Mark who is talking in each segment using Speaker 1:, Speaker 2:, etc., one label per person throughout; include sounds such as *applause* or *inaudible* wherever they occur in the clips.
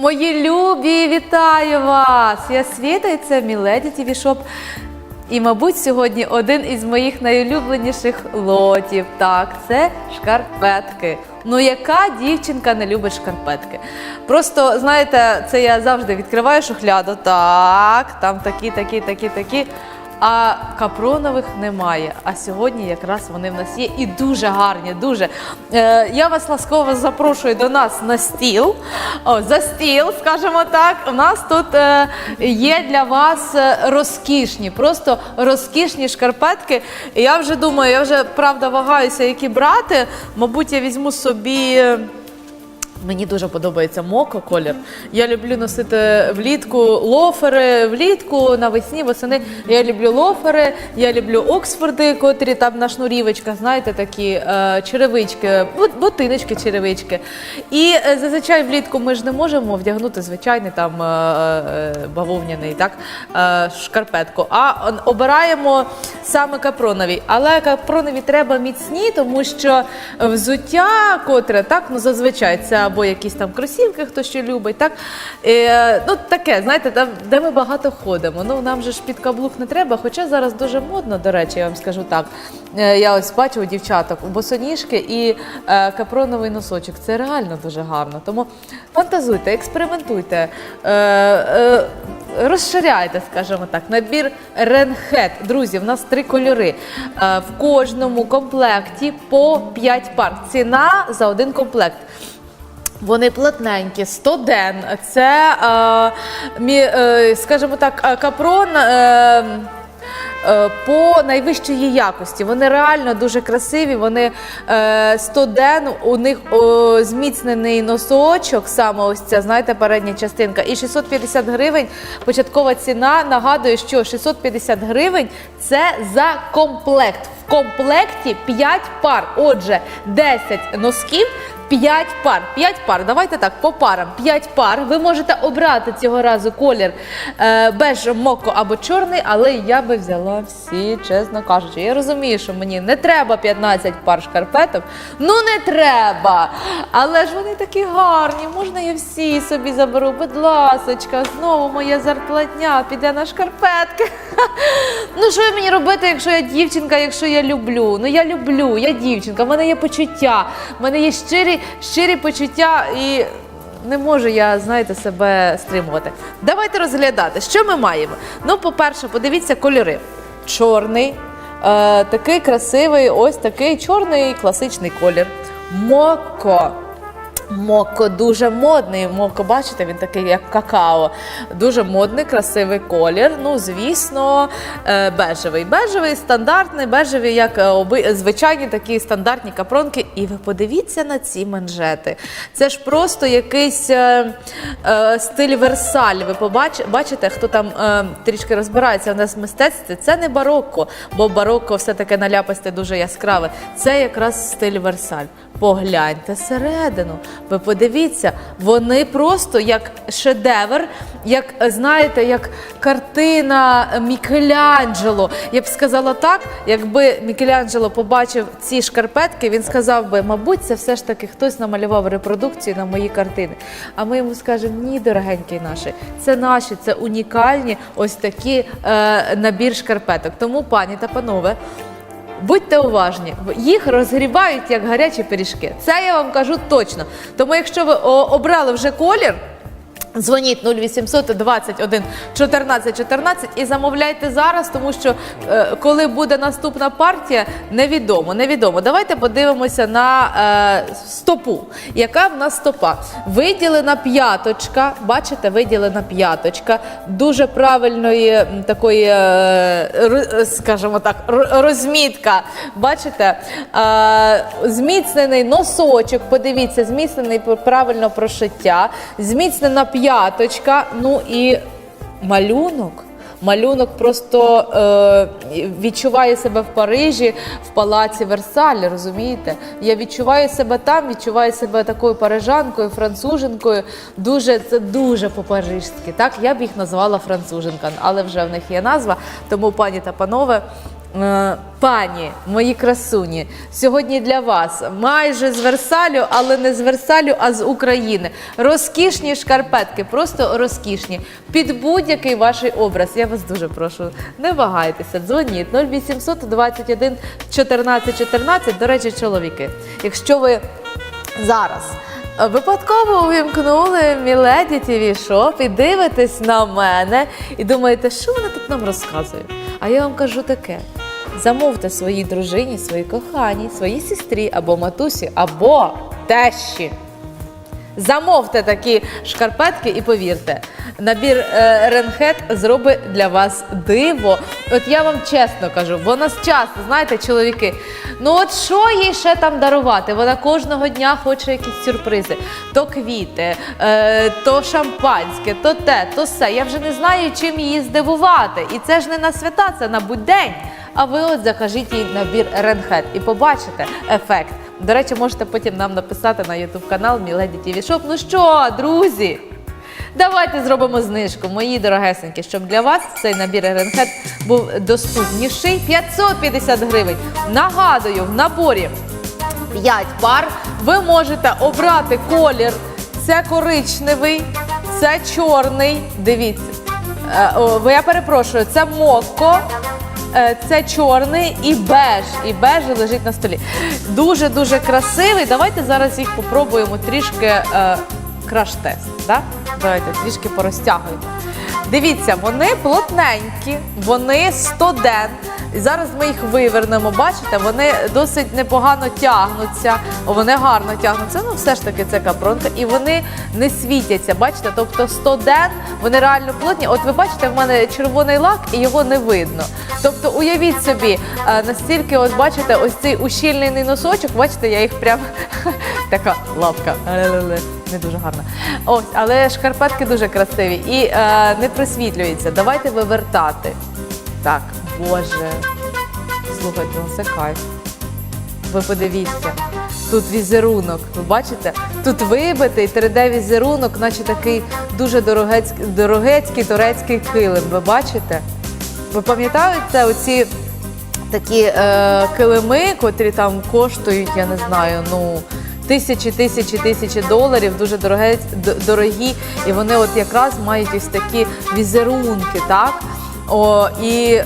Speaker 1: Мої любі, вітаю вас! Я Світа і це Міледі ТВ Шоп. І, мабуть, сьогодні один із моїх найулюбленіших лотів. Так, це шкарпетки. Ну, яка дівчинка не любить шкарпетки? Просто, знаєте, це я завжди відкриваю шухляду. Так, там такі, такі, такі, такі. А капронових немає. А сьогодні якраз вони в нас є і дуже гарні. Дуже е, я вас ласкаво запрошую до нас на стіл. О, за стіл, скажімо так. У нас тут е, є для вас е, розкішні, просто розкішні шкарпетки. І я вже думаю, я вже правда вагаюся, які брати. Мабуть, я візьму собі. Мені дуже подобається моко колір. Я люблю носити влітку лофери, влітку, навесні, восени. Я люблю лофери, я люблю оксфорди, котрі там на шнурівочках, знаєте, такі е, черевички, бот- ботиночки, черевички. І е, зазвичай влітку ми ж не можемо вдягнути звичайний там е, бавовняний так, шкарпетку, а обираємо саме капронові. Але капронові треба міцні, тому що взуття, котре так, ну зазвичай це або якісь там кросівки, хто що любить, так е, ну таке, знаєте, там де ми багато ходимо. Ну нам же ж під каблук не треба. Хоча зараз дуже модно, до речі, я вам скажу так. Е, я ось бачу у дівчаток босоніжки і е, капроновий носочок. Це реально дуже гарно. Тому фантазуйте, експериментуйте. Е, е, Розширяйте, скажімо так, набір Ренхет. Друзі, в нас три кольори. Е, В кожному комплекті по 5 пар. Ціна за один комплект. Вони плотненькі, 100 ден. Це, е, мі, е, скажімо так, е, капрон. Е, е, По найвищої якості. Вони реально дуже красиві. Вони е, 100 ден, у них зміцнений носочок, саме ось ця, знаєте, передня частинка. І 650 гривень. Початкова ціна. Нагадую, що 650 гривень це за комплект. В комплекті 5 пар. Отже, 10 носків. 5 пар. 5 пар. Давайте так, по парам. 5 пар. Ви можете обрати цього разу колір е, беж, моко або чорний, але я би взяла всі, чесно кажучи. Я розумію, що мені не треба 15 пар шкарпеток. Ну не треба. Але ж вони такі гарні. Можна я всі собі заберу. Будь ласочка, знову моя зарплатня піде на шкарпетки. *laughs* Ну що мені робити, якщо я дівчинка, якщо я люблю? Ну я люблю, я дівчинка, в мене є почуття, в мене є щирі, щирі почуття і. Не можу я, знаєте, себе стримувати. Давайте розглядати, що ми маємо. Ну, по-перше, подивіться кольори. Чорний, е, такий красивий, ось такий чорний класичний колір. Моко. Моко дуже модний. Моко, бачите, він такий, як какао. Дуже модний, красивий колір. Ну, звісно, е, бежевий. Бежевий, стандартний, бежевий, як е, звичайні такі стандартні капронки. І ви подивіться на ці манжети. Це ж просто якийсь е, е, стиль Версаль. Ви побач, бачите, хто там е, трішки розбирається в нас в мистецтві. Це не барокко, бо барокко все таке наляпасте дуже яскраве. Це якраз стиль Версаль. Погляньте середину. Ви подивіться, вони просто як шедевр, як знаєте, як картина Мікеланджело. Я б сказала так, якби Мікеланджело побачив ці шкарпетки, він сказав би, мабуть, це все ж таки хтось намалював репродукцію на мої картини. А ми йому скажемо, ні, дорогенький наші, це наші, це унікальні ось такі е, набір шкарпеток. Тому, пані та панове. Будьте уважні, їх розгрібають як гарячі пиріжки. Це я вам кажу точно. Тому, якщо ви обрали вже колір. Дзвоніть 0800 21 14 14 і замовляйте зараз, тому що е, коли буде наступна партія, невідомо. Невідомо. Давайте подивимося на е, стопу. Яка в нас стопа? Виділена п'яточка. Бачите, виділена п'яточка. Дуже правильної такої, е, скажімо так, розмітка. Бачите? Е, зміцнений носочок. Подивіться, зміцнений правильно прошиття, зміцнена п'яточка. Ну і малюнок. Малюнок просто е, відчуває себе в Парижі, в палаці Версаль, розумієте? Я відчуваю себе там, відчуваю себе такою парижанкою, француженкою. Дуже це дуже по-парижськи. Так я б їх назвала француженка, але вже в них є назва. Тому, пані та панове, Пані, мої красуні, сьогодні для вас майже з Версалю, але не з Версалю, а з України. Розкішні шкарпетки, просто розкішні. Під будь-який ваш образ. Я вас дуже прошу, не вагайтеся, дзвоніть 0800 21 14 14. До речі, чоловіки. Якщо ви зараз е, випадково увімкнули Міледі ТВ Шоп і дивитесь на мене і думаєте, що вона тут нам розказує? А я вам кажу таке: замовте своїй дружині, своїй коханій, своїй сестрі або матусі, або тещі. Замовте такі шкарпетки і повірте, набір е, Ренхет зробить для вас диво. От я вам чесно кажу, бо нас часто, знаєте, чоловіки, ну от що їй ще там дарувати? Вона кожного дня хоче якісь сюрпризи. То квіти, е, то шампанське, то те, то все. Я вже не знаю, чим її здивувати. І це ж не на свята, це на будь-день. А ви от закажіть їй набір Ренхет і побачите ефект. До речі, можете потім нам написати на YouTube канал Міледі ТВ Шоп. Ну що, друзі? Давайте зробимо знижку, мої дорогесенькі, щоб для вас цей набір Ренхет був доступніший. 550 гривень. Нагадую, в наборі 5 пар. Ви можете обрати колір. Це коричневий, це чорний. Дивіться. Е, я перепрошую, це мокко. Е, Це чорний і беж. І беж лежить на столі. Дуже дуже красивий. Давайте зараз їх попробуємо трішки е, краш-тест. Да? Давайте трішки порозтягуємо. Дивіться, вони плотненькі, вони 100 ден. Зараз ми їх вивернемо. Бачите, вони досить непогано тягнуться. Вони гарно тягнуться. Ну, все ж таки, це капронка, і вони не світяться. Бачите, тобто 100 ден, вони реально плотні. От ви бачите, в мене червоний лак і його не видно. Тобто, уявіть собі, е, настільки, от бачите, ось цей ущільнений носочок, бачите, я їх прям *laughs* така лапка. Не дуже гарна. Ось, але шкарпетки дуже красиві і е, не просвітлюються. Давайте вивертати. Так, боже. Слухайте, ну це кайф. Ви подивіться. Тут візерунок, ви бачите? Тут вибитий 3D-візерунок, наче такий дуже дорогецький, дорогецький турецький килим. Ви бачите? Ви пам'ятаєте оці такі е, килими, котрі там коштують, я не знаю, ну. Тисячі, тисячі, тисячі доларів, дуже дороге, дорогі, і вони от якраз мають ось такі візерунки, так? О, і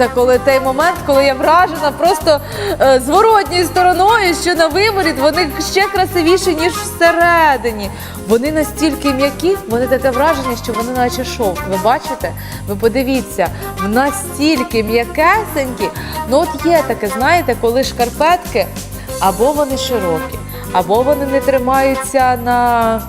Speaker 1: це коли той момент, коли я вражена просто е, зворотньою стороною, що на виворіт вони ще красивіші, ніж всередині. Вони настільки м'які, вони таке враження, що вони наче шовк. Ви бачите? Ви подивіться, настільки м'якесенькі. Ну от є таке, знаєте, коли шкарпетки або вони широкі, або вони не тримаються на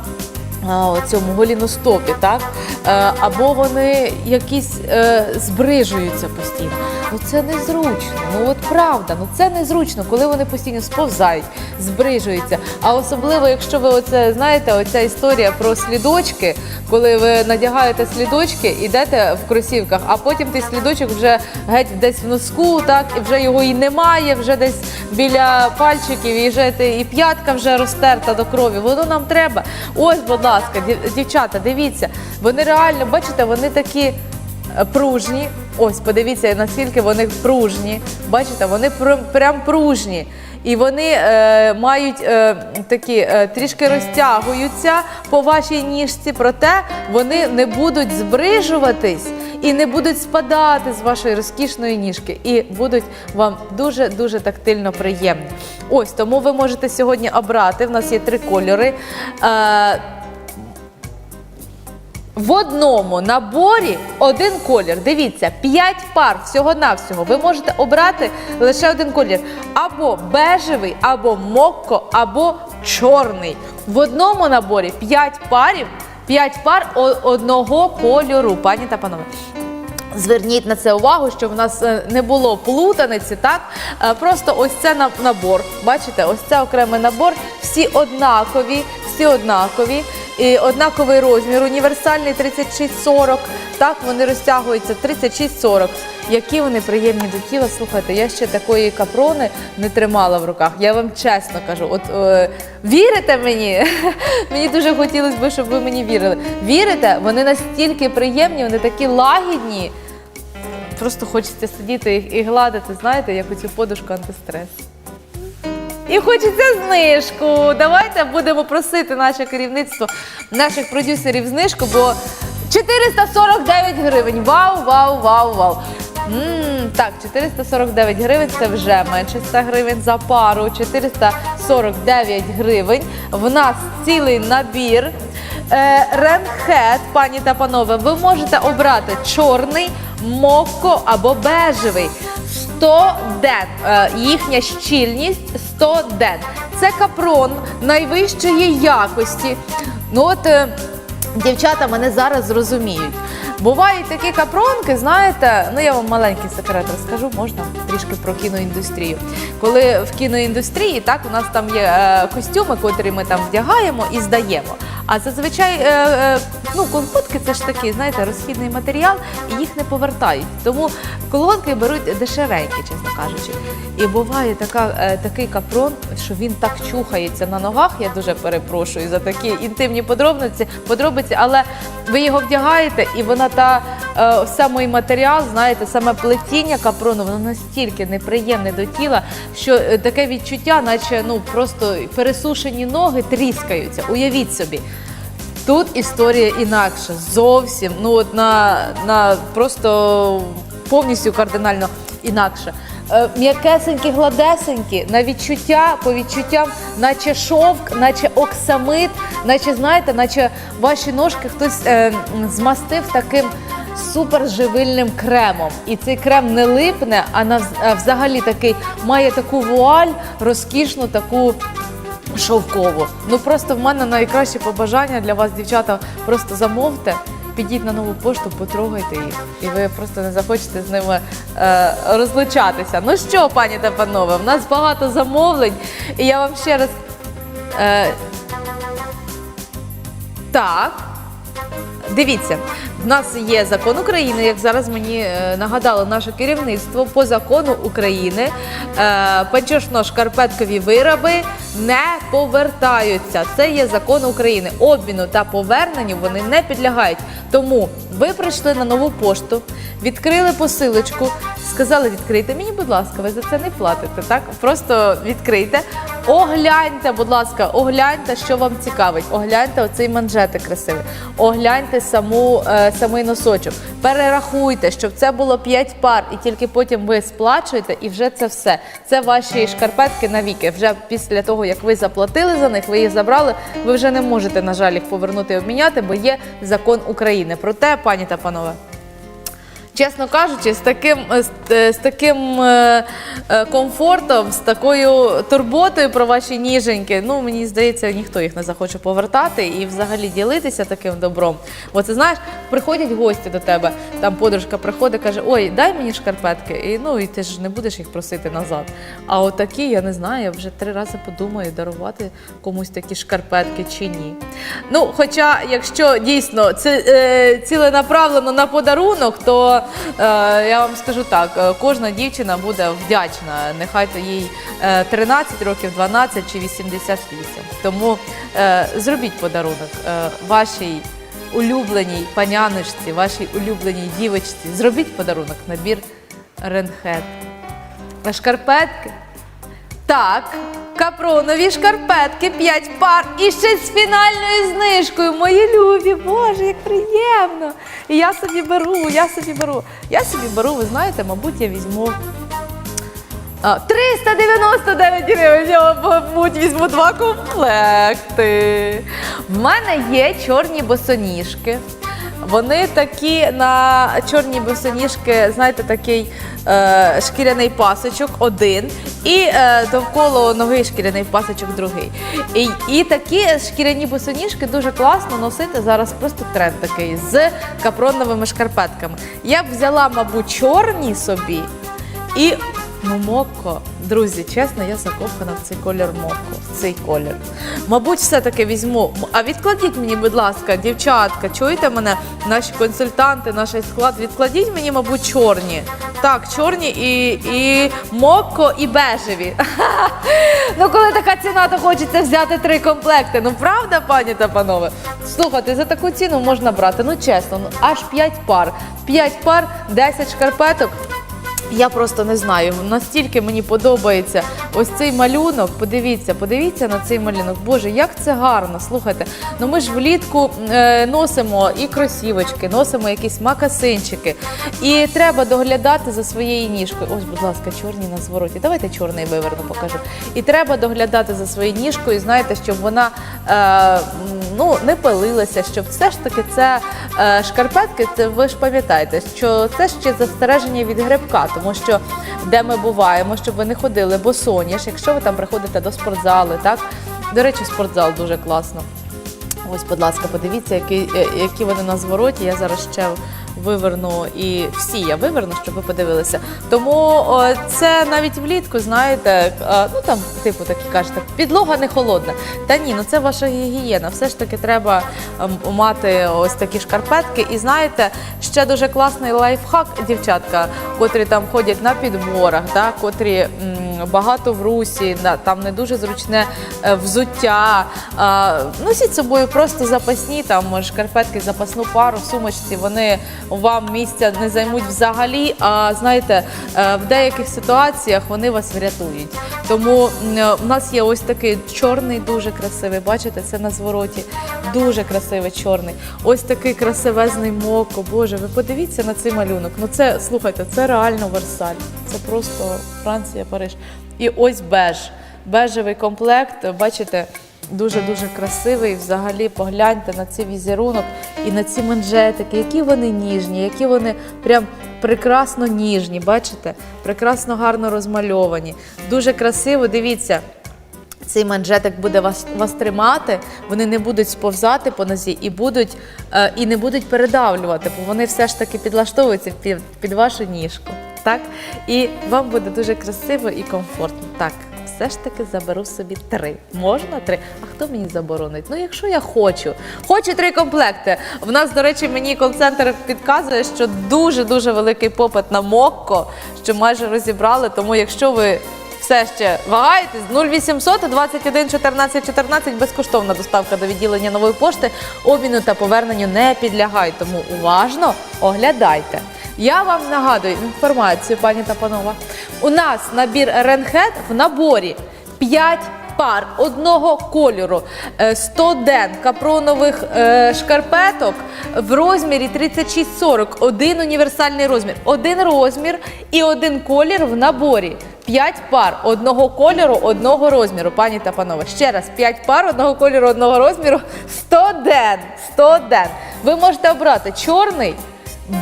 Speaker 1: цьому голіностопі, так? Е, або вони якісь е, збрижуються постійно. Ну це незручно. Ну от правда, ну це незручно, коли вони постійно сповзають, збрижуються. А особливо, якщо ви оце знаєте, оця історія про слідочки, коли ви надягаєте слідочки, йдете в кросівках, а потім той слідочок вже геть десь в носку, так, і вже його і немає, вже десь біля пальчиків, і вже і п'ятка вже розтерта до крові. Воно нам треба. Ось, будь ласка, дівчата, дивіться, вони реально, бачите, вони такі е, пружні. Ось, подивіться, наскільки вони пружні. Бачите, вони пр- прям пружні. І вони е, мають е, такі е, трішки розтягуються по вашій ніжці, проте вони не будуть збрижуватись і не будуть спадати з вашої розкішної ніжки, і будуть вам дуже дуже тактильно приємні. Ось тому ви можете сьогодні обрати. В нас є три кольори. Е, в одному наборі один колір. Дивіться, 5 пар всього-навсього. Ви можете обрати лише один колір. Або бежевий, або мокко, або чорний. В одному наборі 5 парів, 5 пар одного кольору, пані та панове. Зверніть на це увагу, щоб в нас е, не було плутаниці, так? Е, Просто ось це на- набор. Бачите, ось це окремий набор. Всі однакові, всі однакові. Однаковий розмір, універсальний 36-40. Так, вони розтягуються 36-40. Які вони приємні до тіла. Слухайте, я ще такої капрони не тримала в руках. Я вам чесно кажу. От е, вірите мені? *laughs* мені дуже хотілося б, щоб ви мені вірили. Вірите? Вони настільки приємні, вони такі лагідні. просто хочеться сидіти і гладити, знаєте, як оцю подушку антистрес. І хочеться знижку. Давайте будемо просити наше керівництво, наших продюсерів знижку, бо 449 гривень. Вау, вау, вау, вау. м так, 449 гривень це вже менше 100 гривень за пару. 449 гривень. В нас цілий набір. Е, пані та панове, ви можете обрати чорний, мокко або бежевий. 100 ден. Е, їхня щільність 100 ден. Це капрон найвищої якості. Ну от е, дівчата мене зараз зрозуміють. Бувають такі капронки, знаєте, ну я вам маленький секрет розкажу, можна трішки про кіноіндустрію. Коли в кіноіндустрії так у нас там є е, костюми, котрі ми там вдягаємо і здаємо. А зазвичай е, е, ну, колготки це ж такий, знаєте, розхідний матеріал, і їх не повертають. Тому колготки беруть дешевенькі, чесно кажучи. І буває така, е, такий капрон, що він так чухається на ногах. Я дуже перепрошую за такі інтимні подробиці, подробиці, але ви його вдягаєте, і вона та самий матеріал, знаєте, саме плетіння капрону, воно настільки неприємне до тіла, що таке відчуття, наче ну просто пересушені ноги тріскаються. Уявіть собі. Тут історія інакша, зовсім ну от на, на просто повністю кардинально інакша. Е, М'якесенькі, гладесенькі, на відчуття, по відчуттям, наче шовк, наче оксамит, наче знаєте, наче ваші ножки хтось е, змастив таким суперживильним кремом. І цей крем не липне, а нав- а взагалі такий має таку вуаль, розкішну таку шовкову. Ну просто в мене найкраще побажання для вас, дівчата, просто замовте. Підіть на нову пошту, потрогайте їх, і ви просто не захочете з ними е, розлучатися. Ну що, пані та панове, в нас багато замовлень, і я вам ще раз. Е, так. Дивіться, в нас є закон України, як зараз мені е, нагадало наше керівництво по закону України. Е, Панчошно-шкарпеткові вироби не повертаються. Це є закон України. Обміну та поверненню вони не підлягають. Тому ви прийшли на нову пошту, відкрили посилочку, сказали, відкрийте мені, будь ласка, ви за це не платите. Так просто відкрийте. Огляньте, будь ласка, огляньте, що вам цікавить. Огляньте оцей манжетик красивий. Огляньте саму, е, самий носочок. Перерахуйте, щоб це було 5 пар, і тільки потім ви сплачуєте, і вже це все. Це ваші шкарпетки навіки. Вже після того, як ви заплатили за них, ви їх забрали. Ви вже не можете, на жаль, їх повернути і обміняти, бо є закон України. Проте, пані та панове. Чесно кажучи, з таким, з, з таким е, е, комфортом, з такою турботою про ваші ніженьки, ну мені здається, ніхто їх не захоче повертати і взагалі ділитися таким добром. Бо це знаєш, приходять гості до тебе, там подружка приходить, каже: Ой, дай мені шкарпетки. І ну і ти ж не будеш їх просити назад. А отакі, я не знаю, я вже три рази подумаю, дарувати комусь такі шкарпетки чи ні. Ну, хоча, якщо дійсно це е, ціленаправлено на подарунок, то е, я вам скажу так: е, кожна дівчина буде вдячна. Нехай то їй е, 13 років, 12 чи 88. Тому е, зробіть подарунок е, вашій улюбленій паняночці, вашій улюбленій дівочці. Зробіть подарунок, набір Ренхет. Шкарпетки? Так, капронові шкарпетки 5 пар і ще з фінальною знижкою. Мої любі, боже, як приємно. І я собі беру, я собі беру. Я собі беру, ви знаєте, мабуть, я візьму. а, 399 гривень, я, мабуть, візьму два комплекти. В мене є чорні босоніжки. Вони такі на чорні босоніжки, знаєте, такий е, шкіряний пасочок один, і е, довкола ноги шкіряний пасочок другий. І, і такі шкіряні босоніжки дуже класно носити. Зараз просто тренд такий з капроновими шкарпетками. Я б взяла, мабуть, чорні собі і Ну, мокко, друзі, чесно, я закохана в цей колір мокко, в цей колір. Мабуть, все-таки візьму. А відкладіть мені, будь ласка, дівчатка, чуєте мене? Наші консультанти, наш склад, відкладіть мені, мабуть, чорні. Так, чорні і, і мокко, і бежеві. *laughs* Ну, коли така ціна, то хочеться взяти три комплекти. Ну, правда, пані та панове? Слухайте, за таку ціну можна брати. Ну, чесно, ну аж 5 пар. 5 пар, 10 шкарпеток. Я просто не знаю. Настільки мені подобається ось цей малюнок. Подивіться, подивіться на цей малюнок. Боже, як це гарно. Слухайте. Ну ми ж влітку е, носимо і кросівочки, носимо якісь макасинчики. І треба доглядати за своєю ніжкою. Ось, будь ласка, чорні на звороті. Давайте чорний виверну покажу. І треба доглядати за своєю ніжкою, знаєте, щоб вона е, ну, не пилилася, щоб все ж таки це е, шкарпетки, це ви ж пам'ятаєте, що це ще застереження від грибка, тому що де ми буваємо, щоб ви не ходили босоніж, якщо ви там приходите до спортзали, так? До речі, спортзал дуже класно. Ось, будь ласка, подивіться, які, е, які вони на звороті. Я зараз ще виверну і всі я виверну, щоб ви подивилися. Тому це навіть влітку, знаєте, ну там, типу, такі кажете, підлога не холодна. Та ні, ну це ваша гігієна. Все ж таки треба ем, мати ось такі шкарпетки. І знаєте, ще дуже класний лайфхак, дівчатка, котрі там ходять на підборах, да, котрі. Багато в русі, там не дуже зручне е, взуття. Носіть з собою просто запасні, там шкарпетки, запасну пару, сумочці. Вони вам місця не займуть взагалі. А знаєте, е, в деяких ситуаціях вони вас врятують. Тому е, в нас є ось такий чорний, дуже красивий. Бачите, це на звороті. Дуже красивий чорний. Ось такий красивезний моко. Боже, ви подивіться на цей малюнок. Ну це слухайте, це реально Версаль. Це просто Франція, Париж. І ось беж. Бежевий комплект. Бачите, дуже-дуже красивий. Взагалі погляньте на цей візерунок і на ці манжетики, які вони ніжні, які вони прям прекрасно ніжні. Бачите? Прекрасно гарно розмальовані. Дуже красиво. Дивіться. Цей манжетик буде вас, вас тримати, вони не будуть сповзати по нозі і будуть е, і не будуть передавлювати, бо вони все ж таки підлаштовуються під, під вашу ніжку. Так? І вам буде дуже красиво і комфортно. Так, все ж таки заберу собі три. Можна три? А хто мені заборонить? Ну, якщо я хочу. Хочу три комплекти. В нас, до речі, мені кол-центр підказує, що дуже-дуже великий попит на мокко, що майже розібрали. Тому якщо ви все ще вагаєтесь 0800 21 14 14 безкоштовна доставка до відділення нової пошти. Обміну та поверненню не підлягають, тому уважно оглядайте. Я вам нагадую інформацію, пані та панова. У нас набір Ренхет в наборі 5 пар одного кольору, е, 100 ден капронових е, шкарпеток в розмірі 36-40. Один універсальний розмір. Один розмір і один колір в наборі. 5 пар одного кольору, одного розміру, пані та панове. Ще раз, 5 пар одного кольору, одного розміру, 100 ден. 100 ден. Ви можете обрати чорний,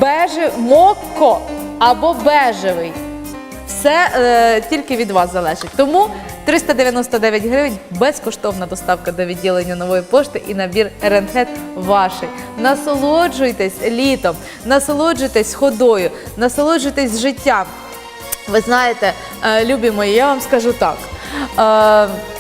Speaker 1: бежевий, мокко або бежевий. Все е, тільки від вас залежить. Тому 399 гривень безкоштовна доставка до відділення нової пошти і набір Ренхет ваший. Насолоджуйтесь літом, насолоджуйтесь ходою, насолоджуйтесь життям. Ви знаєте, е, любі мої, я вам скажу так. Е,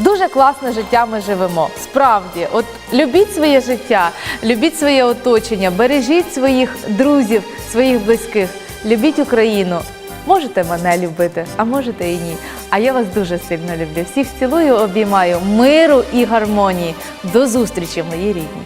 Speaker 1: Дуже класне життя ми живемо. Справді, от любіть своє життя, любіть своє оточення, бережіть своїх друзів, своїх близьких, любіть Україну. Можете мене любити, а можете і ні. А я вас дуже сильно люблю. Всіх цілую, обіймаю миру і гармонії. До зустрічі, мої рідні.